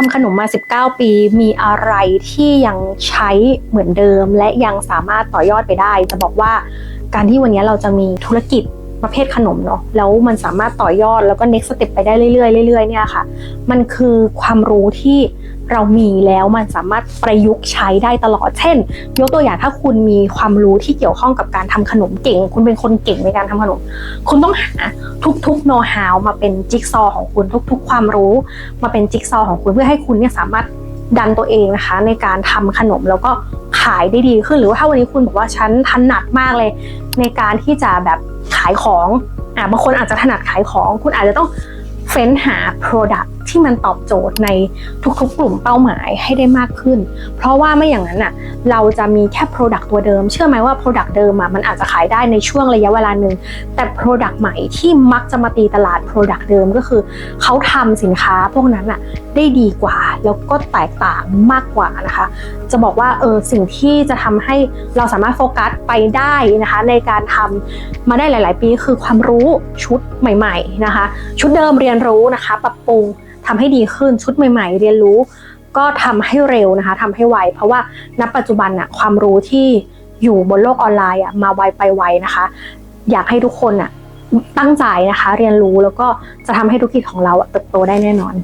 ทำขนมมา 19 ปีมีอะไรที่ยังใช้เหมือนเดิม และยังสามารถต่อยอดไปได้ จะบอกว่าการที่วันนี้เราจะมีธุรกิจ ประเภทขนมเนาะแล้วมันสามารถต่อยอดแล้วก็ next step ไปได้เรื่อยๆเรื่อยๆเนี่ยค่ะ มันคือความรู้ที่เรามีแล้วมันสามารถประยุกต์ใช้ได้ตลอด เช่น ยกตัวอย่างถ้าคุณมีความรู้ที่เกี่ยวข้องกับการทำขนมเก่ง คุณเป็นคนเก่งในการทำขนม คุณต้องหาทุกๆโน้ตฮาวมาเป็นจิ๊กซอของคุณทุก ๆ ความรู้มาเป็นจิ๊กซอของคุณเพื่อให้คุณเนี่ยสามารถดันตัวเองนะคะในการทำขนมแล้วก็ายได้ดีขึ้น หรือว่าถ้าวันนี้คุณบอกว่าฉันถนัดมากเลย ในการที่จะแบบขายของอะบางคนอาจจะถนัดขายของ คุณอาจจะต้องเฟ้นหา Product ที่มันตอบโจทย์ในทุกๆ กลุ่มเป้าหมายให้ได้มากขึ้น เพราะว่าไม่อย่างนั้นอะเราจะมีแค่ Product ตัวเดิม เชื่อไหมว่า Product เดิมอะมันอาจจะขายได้ในช่วงระยะเวลาหนึ่งแต่ Product ใหม่ที่มักจะมาตีตลาด Product เดิมก็คือ เขาทำสินค้าพวกนั้นอะได้ดีกว่าแล้วก็แตกต่างมากกว่านะคะ จะบอกว่าเออสิ่งที่จะทำให้เราสามารถโฟกัสไปได้นะคะในการทำมาได้หลาย ๆ ปีคือความรู้ชุดใหม่ ๆ นะคะ ชุดเดิมเรียนรู้นะคะ ปรับปรุง ทำให้ดีขึ้นชุดใหม่ ๆ เรียนรู้ ก็ทำให้เร็วนะคะทำให้ไวเพราะว่าณปัจจุบันอะความรู้ที่อยู่บนโลกออนไลน์อะมาไวไปไวนะคะ อยากให้ทุกคนอะตั้งใจนะคะ เรียนรู้แล้วก็จะทำให้ธุรกิจของเราเติบโตได้แน่นอน